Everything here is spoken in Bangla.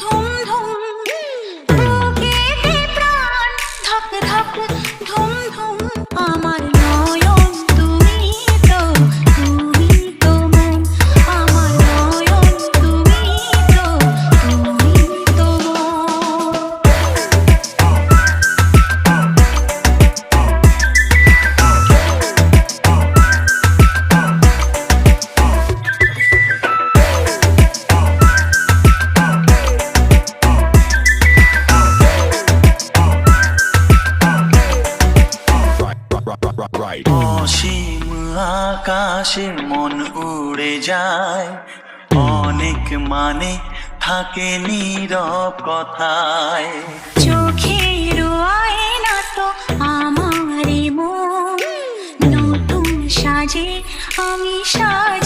ধুম ধুম বুকেতে প্রাণ ধক ধক ধুম ধুম right. অসীম আকাশে মন উড়ে যায়। অনেক মানে থাকে নীরব কথায়। চোখে রোয়ায় না তো আমারে মন নতুন সাজে আমি সাজ